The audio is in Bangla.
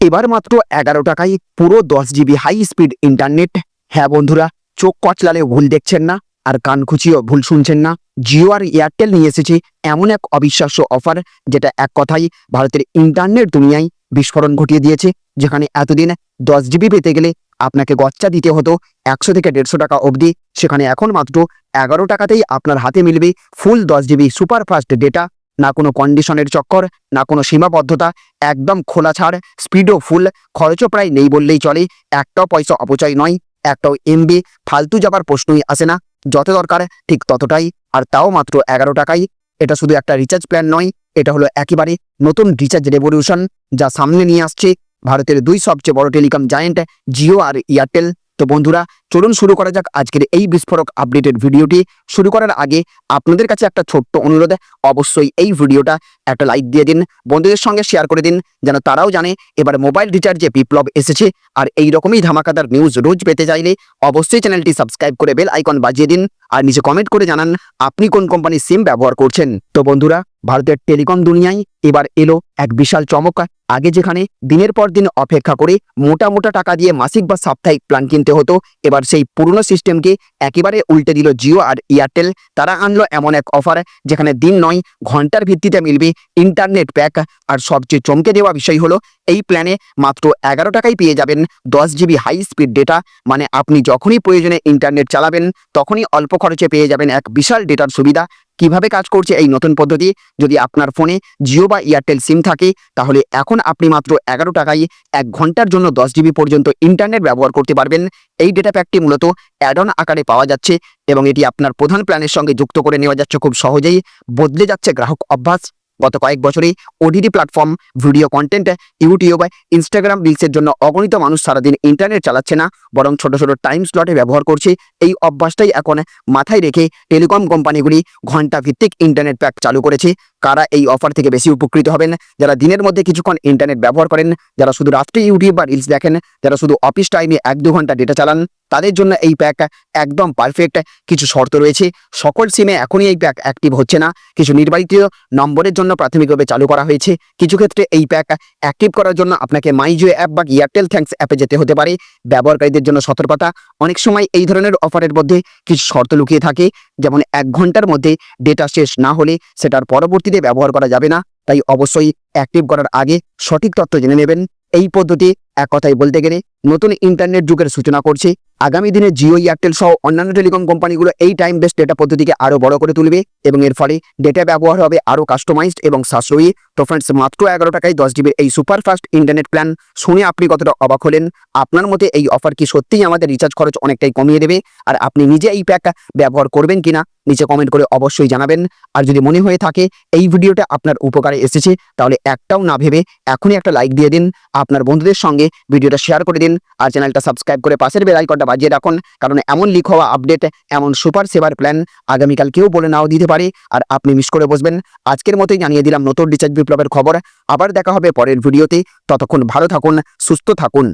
এবার মাত্র এগারো টাকায় পুরো দশ জিবি হাই স্পিড ইন্টারনেট হ্যাঁ বন্ধুরা, চোখ কচলালে ভুল দেখছেন না, আর কান খুচিও ভুল শুনছেন না। জিও আর এয়ারটেল নিয়ে এসেছে এমন এক অবিশ্বাস্য অফার যেটা এক কথাই ভারতের ইন্টারনেট দুনিয়ায় বিস্ফোরণ ঘটিয়ে দিয়েছে, যেখানে এতদিন দশ জিবি পেতে গেলে আপনাকে গচ্চা দিতে হতো একশো থেকে দেড়শো টাকা অবধি। সেখানে এখন মাত্র এগারো টাকাতেই আপনার হাতে মিলবে ফুল দশ জিবি সুপারফাস্ট ডেটা না কোনো কন্ডিশনের চক্কর, না কোনো সীমাবদ্ধতা, একদম খোলা ছাড় স্পিডও ফুল খরচও প্রায় নেই বললেই চলে। একটাও পয়সা অপচয় নয়, একটাও এমবি ফালতু যাবার প্রশ্নই আসে না। যত দরকার, ঠিক ততটাই, আর তাও মাত্র এগারো টাকাই। এটা শুধু একটা রিচার্জ প্ল্যান নয়, এটা হলো একেবারে নতুন রিচার্জ রেভলিউশন যা সামনে নিয়ে আসছে ভারতের দুই সবচেয়ে বড় টেলিকম জায়েন্ট জিও আর এয়ারটেল তো বন্ধুরা, চলুন শুরু করা যাক আজকের এই বিস্ফোরক আপডেটেড ভিডিওটি। শুরু করার আগে আপনাদের কাছে একটা ছোট্ট অনুরোধ, অবশ্যই এই ভিডিওটা একটা লাইক দিয়ে দিন, বন্ধুদের সঙ্গে শেয়ার করে দিন, যেন তারাও জানে এবার মোবাইল রিচার্জে বিপ্লব এসেছে আর এই রকমই ধামাকাদার নিউজ রোজ পেতে চাইলে অবশ্যই চ্যানেলটি সাবস্ক্রাইব করে বেল আইকন বাজিয়ে দিন আর নিচে কমেন্ট করে জানান, আপনি কোন কোম্পানির সিম ব্যবহার করছেন। তো বন্ধুরা ভারতের টেলিকম দুনিয়ায় এবার এলো এক বিশাল চমক। আগে যেখানে দিনের পর দিন অপেক্ষা করে মোটা মোটা টাকা দিয়ে মাসিক বা সাপ্তাহিক প্ল্যান কিনতে হতো, এবার সেই পুরনো সিস্টেমকে একেবারে উল্টে দিল জিও আর এয়ারটেল। তারা আনলো এমন এক অফার যেখানে দিন নয়, ঘণ্টার ভিত্তিতে মিলবে ইন্টারনেট প্যাক আর সবচেয়ে চমকে দেওয়া বিষয় হলো, এই প্ল্যানে মাত্র এগারো টাকায় পেয়ে যাবেন দশ জিবি হাই স্পিড ডেটা মানে আপনি যখনই প্রয়োজনে ইন্টারনেট চালাবেন, তখনই অল্প খরচে পেয়ে যাবেন এক বিশাল ডেটার সুবিধা। কীভাবে কাজ করছে এই নতুন পদ্ধতি? যদি আপনার ফোনে জিও বা এয়ারটেল সিম থাকে, তাহলে এখন আপনি মাত্র এগারো টাকায় এক ঘণ্টার জন্য দশ জিবি পর্যন্ত ইন্টারনেট ব্যবহার করতে পারবেন। এই ডেটা প্যাকটি মূলত অ্যাডন আকারে পাওয়া যাচ্ছে এবং এটি আপনার প্রধান প্ল্যানের সঙ্গে যুক্ত করে নেওয়া যাচ্ছে খুব সহজেই। বদলে যাচ্ছে গ্রাহক অভ্যাস। গত কয়েক বছরে OTT platform video content YouTube Instagram রিলসের জন্য অগণিত মানুষ সারাদিন ইন্টারনেট চালাচ্ছে না, বরং ছোট ছোট টাইম স্লটে ব্যবহার করছে। এই অভ্যাসটাই এখন মাথায় রেখে টেলিকম কোম্পানিগুলি ঘণ্টা ভিত্তিক ইন্টারনেট প্যাক চালু করেছে। কারা এই অফার থেকে বেশি উপকৃত হবেন? যারা দিনের মধ্যে কিছুক্ষণ ইন্টারনেট ব্যবহার করেন, যারা শুধু রাত্রে ইউটিউব বা রিলস দেখেন, যারা শুধু অফিস টাইমে এক দু ঘণ্টা ডেটা চালান, তাদের জন্য এই প্যাক একদম পারফেক্ট কিছু শর্ত রয়েছে। সকল সিমে এখনই এই প্যাক অ্যাক্টিভ হচ্ছে না। কিছু নির্বাচিত নম্বরের জন্য প্রাথমিকভাবে চালু করা হয়েছে। কিছু ক্ষেত্রে এই প্যাক অ্যাক্টিভ করার জন্য আপনাকে মাইজিও অ্যাপ বা এয়ারটেল থ্যাঙ্কস অ্যাপে যেতে হতে পারে। ব্যবহারকারীদের জন্য সতর্কতা। অনেক সময় এই ধরনের অফারের মধ্যে কিছু শর্ত লুকিয়ে থাকে। যেমন এক ঘণ্টার মধ্যে ডেটা শেষ না হলে সেটার পরবর্তীতে ব্যবহার করা যাবে না, তাই অবশ্যই অ্যাক্টিভ করার আগে সঠিক তথ্য জেনে নেবেন। এই পদ্ধতি এক কথায় বলতে গেলে নতুন ইন্টারনেট যুগের সূচনা করছে। আগামী দিনে জিও এয়ারটেল সহ অন্যান্য টেলিকম কোম্পানিগুলো এই টাইম বেস্ট ডেটা পদ্ধতিকে আরও বড় করে তুলবে এবং এর ফলে ডেটা ব্যবহার হবে আরও কাস্টমাইজড এবং সাশ্রয়ী। তো ফ্রেন্ডস মাত্র এগারো টাকায় দশ জিবির এই সুপার ফাস্ট ইন্টারনেট প্ল্যান শুনে আপনি কতটা অবাক হলেন? আপনার মতে এই অফার কি সত্যিই আমাদের রিচার্জ খরচ অনেকটাই কমিয়ে দেবে? আর আপনি নিজে এই প্যাক ব্যবহার করবেন কিনা? নিচে কমেন্ট করে অবশ্যই জানাবেন। আর যদি মনে হয়ে থাকে এই ভিডিওটা আপনার উপকারে এসেছে, তাহলে একটাও না ভেবে এখনই একটা লাইক দিয়ে দিন। আপনার বন্ধুদের সঙ্গে ভিডিওটা শেয়ার করে দিন। আর চ্যানেলটা সাবস্ক্রাইব করে পাশের বেল আইকনটা বাজিয়ে রাখুন। কারণ এমন লিক হওয়া আপডেট এমন সুপার সেবার প্ল্যান আগামীকাল কেউ বলে নাও দিতে পারে। আর আপনি মিস করে বসবেন। আজকের মতোই জানিয়ে দিলাম নতুন রিচার্জ বিপ্লবের খবর। আবার দেখা হবে পরের ভিডিওতে। ততক্ষণ ভালো থাকুন সুস্থ থাকুন।